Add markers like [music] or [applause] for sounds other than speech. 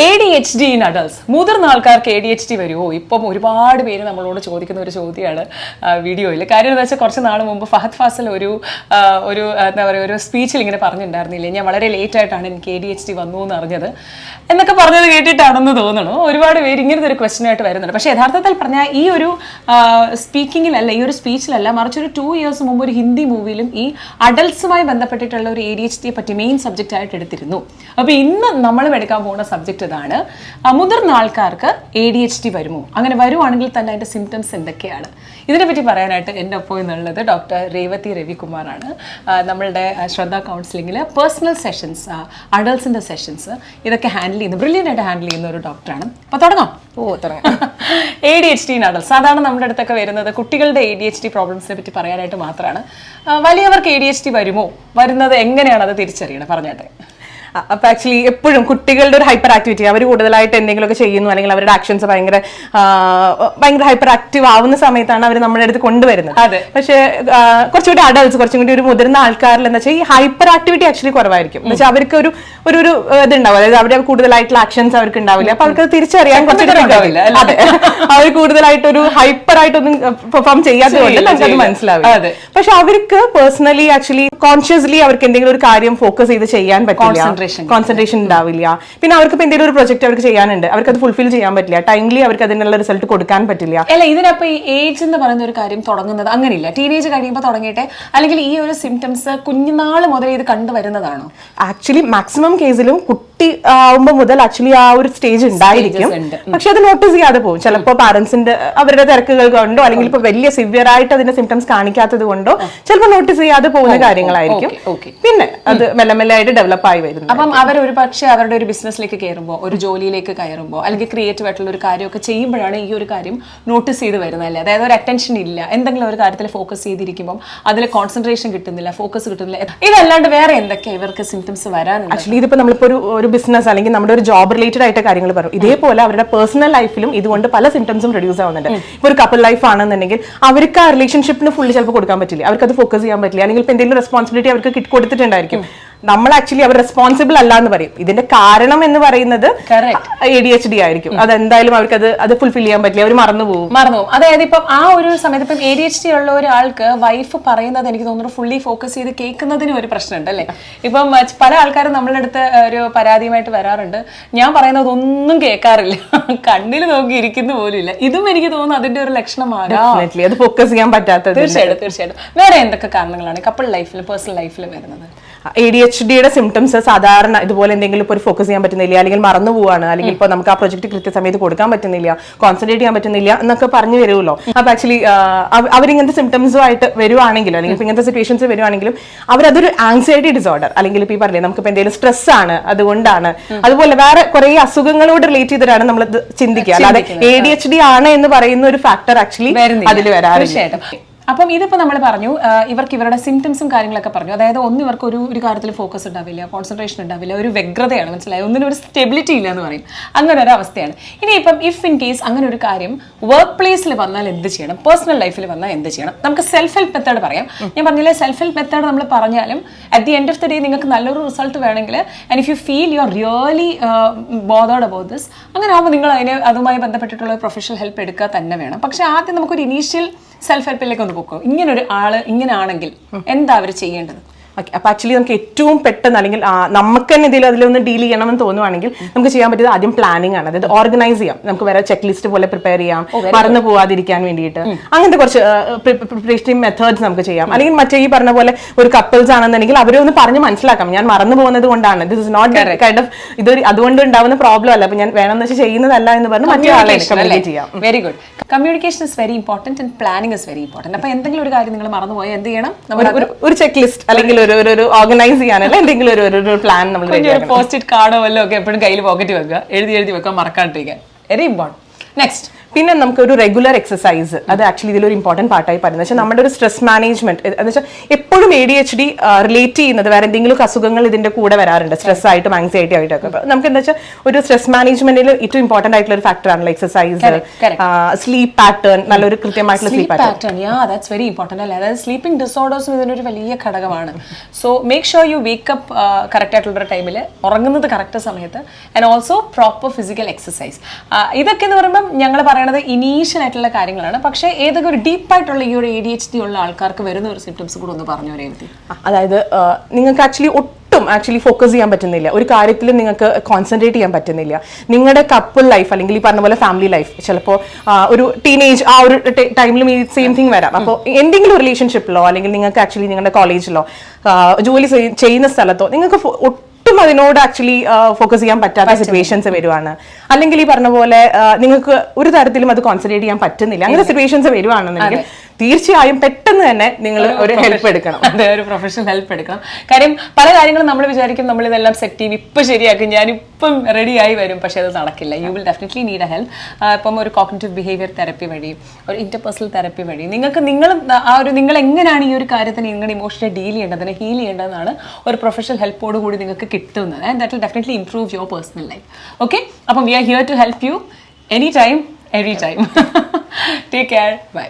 A D H D in adults മുതിർന്ന ആൾക്കാർക്ക് A D H D വരുമോ ഇപ്പം ഒരുപാട് പേര് നമ്മളോട് ചോദിക്കുന്ന ഒരു ചോദ്യമാണ് വീഡിയോയിൽ കാര്യം എന്താ വെച്ചാൽ കുറച്ച് നാൾ മുമ്പ് ഫഹദ് ഫാസൽ ഒരു ഒരു എന്താ പറയുക ഒരു സ്പീച്ചിൽ ഇങ്ങനെ പറഞ്ഞിട്ടുണ്ടായിരുന്നില്ലേ? ഞാൻ വളരെ ലേറ്റ് ആയിട്ടാണ് എനിക്ക് എ ഡി എച്ച് ഡി വന്നു എന്ന് അറിഞ്ഞത്. എന്നൊക്കെ പറഞ്ഞത് കേട്ടിട്ടാണെന്ന് തോന്നുന്നു ഒരുപാട് പേര് ഇങ്ങനത്തെ ഒരു ക്വസ്റ്റ്യൻ ആയിട്ട് വരുന്നുണ്ട്. പക്ഷേ യഥാർത്ഥത്തിൽ പറഞ്ഞാൽ ഈ ഒരു സ്പീക്കിങ്ങിലല്ല ഈ ഒരു സ്പീച്ചിലല്ല മറിച്ച് ഒരു ടു ഇയേഴ്സ് മുമ്പ് ഒരു ഹിന്ദി മൂവിയിലും ഈ അഡൾട്സുമായി ബന്ധപ്പെട്ടിട്ടുള്ള ഒരു എ ഡി എച്ച് ഡിയെ പറ്റി മെയിൻ സബ്ജക്റ്റ് ആയിട്ട് എടുത്തിരുന്നു. അപ്പോൾ ഇന്ന് നമ്മളും എടുക്കാൻ പോകുന്ന സബ്ജക്റ്റ് ആ, മുതിർന്ന ആൾക്കാർക്ക് എ ഡി എച്ച് ഡി വരുമോ? അങ്ങനെ വരുവാണെങ്കിൽ തന്നെ അതിന്റെ സിംറ്റംസ് എന്തൊക്കെയാണ്? ഇതിനെപ്പറ്റി പറയാനായിട്ട് എന്റെ ഒപ്പം എന്നുള്ളത് ഡോക്ടർ രേവതി രവികുമാറാണ്. നമ്മളുടെ ശ്രദ്ധ കൗൺസിലിങ്ങിൽ പേഴ്സണൽ സെഷൻസ് അഡൾട്ട്സിന്റെ സെഷൻസ് ഇതൊക്കെ ഹാൻഡിൽ ചെയ്യുന്ന ബ്രില്യന്റ് ആയിട്ട് ഹാൻഡിൽ ചെയ്യുന്ന ഒരു ഡോക്ടറാണ് അപ്പോൾ തുടങ്ങാം. ഓ തുടങ്ങാം. A D H D adults സാധാരണ നമ്മുടെ അടുത്തൊക്കെ വരുന്നത് കുട്ടികളുടെ എ ഡി എച്ച് ഡി പ്രോബ്ലംസിനെ പറ്റി പറയാനായിട്ട് മാത്രമാണ്. വലിയവർക്ക് എ ഡി എച്ച് ഡി വരുമോ? വരുന്നത് എങ്ങനെയാണ് അത് തിരിച്ചറിയണം? പറഞ്ഞാട്ടെ. അപ്പൊ ആക്ച്വലി എപ്പോഴും കുട്ടികളുടെ ഒരു ഹൈപ്പർ ആക്ടിവിറ്റി അവർ കൂടുതലായിട്ട് എന്തെങ്കിലുമൊക്കെ ചെയ്യുന്നു അല്ലെങ്കിൽ അവരുടെ ആക്ഷൻസ് ഭയങ്കര ഭയങ്കര ഹൈപ്പർ ആക്റ്റീവ് ആവുന്ന സമയത്താണ് അവർ നമ്മുടെ അടുത്ത് കൊണ്ടുവരുന്നത്. പക്ഷെ കുറച്ചുകൂടി അഡൽസ് കുറച്ചും കൂടി ഒരു മുതിർന്ന ആൾക്കാരിൽ എന്താ വെച്ചാൽ ഈ ഹൈപ്പർ ആക്ടിവിറ്റി ആക്ച്വലി കുറവായിരിക്കും. എന്ന് വെച്ചാൽ അവർക്ക് ഒരു ഒരു ഒരു ഇതുണ്ടാവും. അതായത് അവരുടെ കൂടുതലായിട്ടുള്ള ആക്ഷൻസ് അവർക്ക് ഉണ്ടാവില്ല. അപ്പൊ അവർക്ക് തിരിച്ചറിയാൻ കുറച്ചുകൂടി അതെ. അവർ കൂടുതലായിട്ട് ഒരു ഹൈപ്പർ ആയിട്ടൊന്നും പെർഫോം ചെയ്യാത്തതുകൊണ്ട് നമുക്കത്. മനസ്സിലാവില്ല. പക്ഷെ അവർക്ക് പേഴ്സണലി ആക്ച്വലി കോൺഷ്യസ്ലി അവർക്ക് എന്തെങ്കിലും ഒരു കാര്യം ഫോക്കസ് ചെയ്ത് ചെയ്യാൻ പറ്റില്ല. Concentration. കോൺസെൻട്രേഷൻ ഉണ്ടാവില്ല. പിന്നെ അവർക്ക് ഇപ്പൊ എന്തെങ്കിലും ഒരു പ്രൊജക്ട് അവർക്ക് ചെയ്യാനുണ്ട്. അവർക്ക് അത് ഫുൾഫിൽ ചെയ്യാൻ പറ്റില്ല. ടൈംലി അവർക്ക് അതിനുള്ള റിസൾട്ട് കൊടുക്കാൻ പറ്റില്ല. അല്ല ഇതിനപ്പോ ഈ ഏജ് എന്ന് പറയുന്ന ഒരു കാര്യം തുടങ്ങുന്നത് അങ്ങനെയില്ല. ടീനേജ് കഴിയുമ്പോൾ തുടങ്ങിയിട്ട്. അല്ലെങ്കിൽ ഈ ഒരു സിംറ്റംസ് കുഞ്ഞുനാൾ മുതൽ ഇത് കണ്ടുവരുന്നതാണോ? ആക്ച്വലി മാക്സിമം കേസിലും കുട്ടി ആവുമ്പോൾ മുതൽ ആക്ച്വലി ആ ഒരു സ്റ്റേജ് ഉണ്ടായിരിക്കും. പക്ഷെ അത് നോട്ടീസ് ചെയ്യാതെ പോകും. ചിലപ്പോ പാരന്റ്സിന്റെ അവരുടെ തിരക്കുകൾ കൊണ്ടോ അല്ലെങ്കിൽ ഇപ്പൊ വലിയ സിവിയർ ആയിട്ട് അതിന്റെ സിംറ്റംസ് കാണിക്കാത്തത് കൊണ്ടോ ചിലപ്പോൾ നോട്ടീസ് ചെയ്യാതെ പോകുന്ന കാര്യങ്ങളായിരിക്കും. പിന്നെ അത് മെല്ലെ മെല്ലെ ആയിട്ട് ഡെവലപ്പ് ആയി വരുന്നു അപ്പം അവർ ഒരു പക്ഷേ അവരുടെ ഒരു ബിസിനസ്സിലേക്ക് കയറുമ്പോൾ ഒരു ജോലിയിലേക്ക് കയറുമ്പോൾ അല്ലെങ്കിൽ ക്രിയേറ്റീവ് ആയിട്ടുള്ള ഒരു കാര്യമൊക്കെ ചെയ്യുമ്പോഴാണ് ഈ ഒരു കാര്യം നോട്ടീസ് ചെയ്ത് വരുന്നത് അല്ലേ അതായത് ഒരു അറ്റൻഷൻ ഇല്ല. എന്തെങ്കിലും ഒരു കാര്യത്തിൽ ഫോക്കസ് ചെയ്തിരിക്കുമ്പോൾ അതിൽ കോൺസെൻട്രേഷൻ കിട്ടുന്നില്ല ഫോക്കസ് കിട്ടുന്നില്ല. ഇതല്ലാണ്ട് വേറെ എന്തൊക്കെയാണ് ഇവർക്ക് സിംറ്റംസ് വരാൻ ആക്ച്വലി ഇതിപ്പോ നമ്മളിപ്പോ ഒരു ഒരു ബിസിനസ് അല്ലെങ്കിൽ നമ്മുടെ ഒരു ജോബ് റിലേറ്റഡ് ആയിട്ട് കാര്യങ്ങൾ പറയും. ഇതേപോലെ അവരുടെ പേഴ്സണൽ ലൈഫിലും ഇതുകൊണ്ട് പല സിംറ്റംസും റെഡ്യൂസ് ആവുന്നുണ്ട്. ഇപ്പൊ ഒരു കപ്പിൾ ലൈഫ് ആണെന്നുണ്ടെങ്കിൽ അവർക്ക് ആ റിലേഷൻഷിപ്പിന് ഫുള്ള് ചിലപ്പോൾ കൊടുക്കാൻ പറ്റില്ല. അവർക്ക് അത് ഫോക്കസ് ചെയ്യാൻ പറ്റില്ല. അല്ലെങ്കിൽ ഇപ്പോൾ എന്തെങ്കിലും റെസ്പോൺസിബിലിറ്റി അവർക്ക് കിട്ടി കൊടുത്തിട്ടുണ്ടായിരിക്കും. നമ്മൾ ആക്ച്വലി അവർ റെസ്പോൺസിബിൾ അല്ല എന്ന് പറയും. ഇതിന്റെ കാരണം എന്ന് പറയുന്നത്. എ ഡി എച്ച് ഡി ആയിരിക്കും. അതെന്തായാലും അവർക്ക് അത് അത് ഫുൾഫിൽ ചെയ്യാൻ പറ്റില്ല. അവർ മറന്നു പോകും മറന്നു പോകും. അതായത് ഇപ്പം ആ ഒരു സമയത്ത് ഇപ്പം എ ഡി എച്ച് ഡി ഉള്ള ഒരാൾക്ക് വൈഫ് പറയുന്നത് എനിക്ക് തോന്നുന്നു ഫുള്ളി ഫോക്കസ് ചെയ്ത് കേൾക്കുന്നതിന് ഒരു പ്രശ്നമുണ്ട് അല്ലേ? ഇപ്പം പല ആൾക്കാരും നമ്മളുടെ അടുത്ത് ഒരു പരാതിയുമായിട്ട് വരാറുണ്ട്. ഞാൻ പറയുന്നത് ഒന്നും കേൾക്കാറില്ല. [laughs] കണ്ണിൽ നോക്കി ഇരിക്കുന്ന പോലും ഇല്ല ഇതും എനിക്ക് തോന്നുന്നു അതിന്റെ ഒരു ലക്ഷണമാണ്. അത് ഫോക്കസ് ചെയ്യാൻ പറ്റാത്തത് തീർച്ചയായിട്ടും തീർച്ചയായിട്ടും. വേറെ എന്തൊക്കെ കാരണങ്ങളാണ് കപ്പിൾ ലൈഫിൽ പേഴ്സണൽ ലൈഫിൽ വരുന്നത്? എ ഡി എച്ച് ഡിയുടെ സിംറ്റംസ് സാധാരണ ഇതുപോലെ എന്തെങ്കിലും ഇപ്പോൾ ഒരു ഫോക്കസ് ചെയ്യാൻ പറ്റുന്നില്ല അല്ലെങ്കിൽ മറന്നു പോവാണ് അല്ലെങ്കിൽ ഇപ്പോൾ നമുക്ക് ആ പ്രൊജക്ട് കൃത്യസമയത്ത് കൊടുക്കാൻ പറ്റുന്നില്ല കോൺസെൻട്രേറ്റ് ചെയ്യാൻ പറ്റുന്നില്ല എന്നൊക്കെ പറഞ്ഞു വരുമല്ലോ. അപ്പൊ ആക്ച്വലി അവരിങ്ങനത്തെ സിംറ്റംസും ആയിട്ട് വരുവാണെങ്കിലും അല്ലെങ്കിൽ ഇങ്ങനത്തെ സിറ്റുവേഷൻസ് വരുവാണെങ്കിലും അവരതൊരു ആങ്സൈറ്റി ഡിസോർഡർ അല്ലെങ്കിൽ ഇപ്പോൾ ഈ പറഞ്ഞില്ലേ നമുക്ക് ഇപ്പോൾ എന്തെങ്കിലും സ്ട്രെസ് ആണ് അതുകൊണ്ടാണ്. അതുപോലെ വേറെ കുറെ അസുഖങ്ങളോട് റിലേറ്റ് ചെയ്തിട്ടാണ് നമ്മൾ ചിന്തിക്കുക. അല്ലാതെ എ ഡി എച്ച് ഡി ആണ് എന്ന് പറയുന്ന ഒരു ഫാക്ടർ ആക്ച്വലി അതിൽ തീർച്ചയായിട്ടും. അപ്പം ഇതിപ്പോൾ നമ്മൾ പറഞ്ഞു ഇവർക്ക് ഇവരുടെ സിംറ്റംസും കാര്യങ്ങളൊക്കെ പറഞ്ഞു. അതായത് ഒന്ന് ഇവർക്ക് ഒരു ഒരു കാര്യത്തിൽ ഫോക്കസ് ഉണ്ടാവില്ല കോൺസെൻട്രേഷൻ ഉണ്ടാവില്ല ഒരു വ്യഗ്രതയാണ് മനസ്സിലായി? ഒന്നിനും ഒരു സ്റ്റെബിലിറ്റി ഇല്ല എന്ന് പറയും. അങ്ങനെ ഒരു അവസ്ഥയാണ്. ഇനി ഇപ്പം ഇഫ് ഇൻ കേസ് അങ്ങനെ ഒരു കാര്യം വർക്ക് പ്ലേസിൽ വന്നാൽ എന്ത് ചെയ്യണം? പേഴ്സണൽ ലൈഫിൽ വന്നാൽ എന്ത് ചെയ്യണം? നമുക്ക് സെൽഫ് ഹെൽപ്പ് മെത്തേഡ് പറയാം. ഞാൻ പറഞ്ഞില്ലേ സെൽഫ് ഹെൽപ്പ് മെത്തേഡ് നമ്മൾ പറഞ്ഞാലും at the end of the day നിങ്ങൾക്ക് നല്ലൊരു റിസൾട്ട് വേണമെങ്കിൽ and if you feel you are really bothered about this അങ്ങനെ ആകുമ്പോൾ നിങ്ങൾ അതിന് അതുമായി ബന്ധപ്പെട്ടിട്ടുള്ള പ്രൊഫഷണൽ ഹെൽപ്പ് എടുക്കുക തന്നെ വേണം. പക്ഷേ ആദ്യം നമുക്കൊരു ഇനീഷ്യൽ സെൽഫ് ഹെൽപ്പിലേക്ക് ഒന്ന് പോക്കോ ഇങ്ങനെ ആൾ ഇങ്ങനെ ആണെങ്കിൽ എന്താ അവർ ചെയ്യേണ്ടത്? ഓക്കെ അപ്പൊ ആക്ച്വലി നമുക്ക് ഏറ്റവും പെട്ടെന്ന് അല്ലെങ്കിൽ നമുക്ക് തന്നെ ഇതിൽ അതിലൊന്ന് ഡീൽ ചെയ്യണമെന്ന് തോന്നുവാണെങ്കിൽ നമുക്ക് ചെയ്യാൻ പറ്റിയത് ആദ്യം പ്ലാനിങ് ആണ്. അതായത് ഓർഗനൈസ് ചെയ്യാം. നമുക്ക് വേറെ ചെക്ക് ലിസ്റ്റ് പോലെ പ്രിപ്പയർ ചെയ്യാം. മറന്നു പോവാതിരിക്കാൻ വേണ്ടിയിട്ട്. അങ്ങനത്തെ കുറച്ച് പ്രിപ്പറേഷൻ മെത്തേഡ്സ് നമുക്ക് ചെയ്യാം. അല്ലെങ്കിൽ മറ്റേ ഈ പറഞ്ഞ പോലെ ഒരു കപ്പിൾസ് ആണെന്നുണ്ടെങ്കിൽ അവരെ ഒന്ന് പറഞ്ഞ് മനസ്സിലാക്കാം ഞാൻ മറന്നു പോകുന്നത് കൊണ്ടാണ്. This is not kind of ഇതൊരു അതുകൊണ്ട് ഉണ്ടാവുന്ന പ്രോബ്ലം അല്ല. അപ്പൊ ഞാൻ വേണമെന്ന് വെച്ചാൽ ചെയ്യുന്നതല്ല എന്ന് പറഞ്ഞ് മറ്റേ ആളെ കമ്മ്യൂണിക്കേറ്റ് ചെയ്യാം. Very good communication is very important and planning is very important അപ്പൊ എന്തെങ്കിലും ഒരു കാര്യം നിങ്ങൾ മറന്നുപോയാൽ എന്ത് ചെയ്യണം? ഒരു ചെക്ക് ലിസ്റ്റ് അല്ലെങ്കിൽ ഒരു ഒരു- ഓർഗനൈസ് ചെയ്യാനല്ല എന്തെങ്കിലും ഒരു ഒരു- പ്ലാൻ നമ്മൾ പോസ്റ്റ് ഇറ്റ് കാർഡോ വല്ലോ ഒക്കെ എപ്പോഴും കയ്യിൽ പോക്കറ്റ് വെക്കുക. എഴുതി എഴുതി വെക്കുക മറക്കാണ്ടിരിക്കാൻ വെരി ഇമ്പോർട്ടന്റ് നെക്സ്റ്റ് പിന്നെ നമുക്ക് ഒരു റെഗുലർ എക്സസൈസ് അത് ആക്ച്വലി ഇതിലൊരു ഇമ്പോർട്ടന്റ് പാർട്ടായി പറയുന്നത്. വെച്ചാൽ നമ്മുടെ ഒരു സ്ട്രെസ് മാനേജ്മെന്റ് എന്ന് വെച്ചാൽ എപ്പോഴും A D H D relate ചെയ്യുന്നത് വേറെ എന്തെങ്കിലും അസുഖങ്ങൾ ഇതിന്റെ കൂടെ വരാറുണ്ട്. സ്ട്രെസ് ആയിട്ടും ആങ്സൈറ്റി ആയിട്ടൊക്കെ. അപ്പൊ നമുക്ക് എന്താ വെച്ചാൽ ഒരു സ്ട്രെസ് മാനേജ്മെന്റിൽ ഏറ്റവും ഇമ്പോർട്ടന്റ് ആയിട്ടുള്ള ഒരു ഫാക്ടർ ആണല്ലോ എക്സസൈസ് സ്ലീപ് സ്ലീപ്പ് പാറ്റേൺ നല്ലൊരു കൃത്യമായിട്ടുള്ള sleep pattern yeah that's very important അല്ലേ? അതായത് സ്ലീപ്പിംഗ് ഡിസോർഡേഴ്സും ഇതിനൊരു വലിയ ഘടകമാണ്. So make sure you wake up correct ആയിട്ടുള്ള ടൈമിൽ ഉറങ്ങുന്നത് കറക്റ്റ് സമയത്ത് and also proper physical exercise ഇതൊക്കെ എന്ന് പറയുമ്പോൾ ഞങ്ങൾ പറയണത് ഇനീഷ്യൽ ആയിട്ടുള്ള കാര്യങ്ങളാണ്. പക്ഷേ ഏതൊക്കെ ഒരു ഡീപ്പായിട്ടുള്ള ഈ ഒരു എ ഡി എച്ച് ഡി ഉള്ള ആൾക്കാർക്ക് വരുന്ന ഒരു സിംറ്റംസ് കൂടെ ഒന്ന് പറഞ്ഞു രേവതി അതായത് നിങ്ങൾക്ക് ആക്ച്വലി ഒട്ടും ആക്ച്വലി ഫോക്കസ് ചെയ്യാൻ പറ്റുന്നില്ല. ഒരു കാര്യത്തിൽ നിങ്ങൾക്ക് കോൺസെൻട്രേറ്റ് ചെയ്യാൻ പറ്റുന്നില്ല. നിങ്ങളുടെ കപ്പിൾ ലൈഫ് അല്ലെങ്കിൽ ഈ പറഞ്ഞ പോലെ ഫാമിലി ലൈഫ് ചിലപ്പോൾ ഒരു ടീനേജ് ആ ഒരു ടൈമിലും ഈ സെയിം തിങ് വരാം. അപ്പോൾ എന്തെങ്കിലും റിലേഷൻഷിപ്പിലോ അല്ലെങ്കിൽ നിങ്ങൾക്ക് ആക്ച്വലി നിങ്ങളുടെ കോളേജിലോ ജോലി ചെയ്യുന്ന സ്ഥലത്തോ നിങ്ങൾക്ക് ഒട്ടും അതിനോട് ആക്ച്വലി ഫോക്കസ് ചെയ്യാൻ പറ്റാത്ത സിറ്റുവേഷൻസ് വരുവാണ്. അല്ലെങ്കിൽ ഈ പറഞ്ഞ പോലെ നിങ്ങൾക്ക് ഒരു തരത്തിലും അത് കോൺസെൻട്രേറ്റ് ചെയ്യാൻ പറ്റുന്നില്ല. അങ്ങനെ സിറ്റുവേഷൻസ് വരുവാണെന്നുണ്ടെങ്കിൽ തീർച്ചയായും പെട്ടെന്ന് തന്നെ നിങ്ങൾ ഒരു ഹെൽപ്പ് എടുക്കണം. [laughs] അതെ ഒരു പ്രൊഫഷണൽ ഹെൽപ്പ് എടുക്കണം. കാര്യം പല കാര്യങ്ങളും നമ്മൾ വിചാരിക്കും നമ്മൾ ഇതെല്ലാം സെറ്റ് ചെയ്യും ഇപ്പം ശരിയാക്കും ഞാനിപ്പം ഇപ്പം റെഡി ആയി വരും പക്ഷേ അത് നടക്കില്ല. You will definitely need a help ഇപ്പം ഒരു കോഗ്നറ്റീവ് ബിഹേവിയർ തെറപ്പി വഴി ഒരു ഇന്റർപേഴ്സണൽ തെറപ്പി വഴി. നിങ്ങൾക്ക് നിങ്ങൾ ആ ഒരു നിങ്ങൾ എങ്ങനെയാണ് ഈ ഒരു കാര്യത്തിന് നിങ്ങളുടെ ഇമോഷനെ ഡീൽ ചെയ്യേണ്ടത് ഹീൽ ചെയ്യേണ്ടതെന്നാണ് ഒരു പ്രൊഫഷണൽ ഹെൽപ്പോട് കൂടി നിങ്ങൾക്ക് കിട്ടുന്നത്. And that will definitely improve your personal life okay അപ്പം we are here to help you any time every time take care bye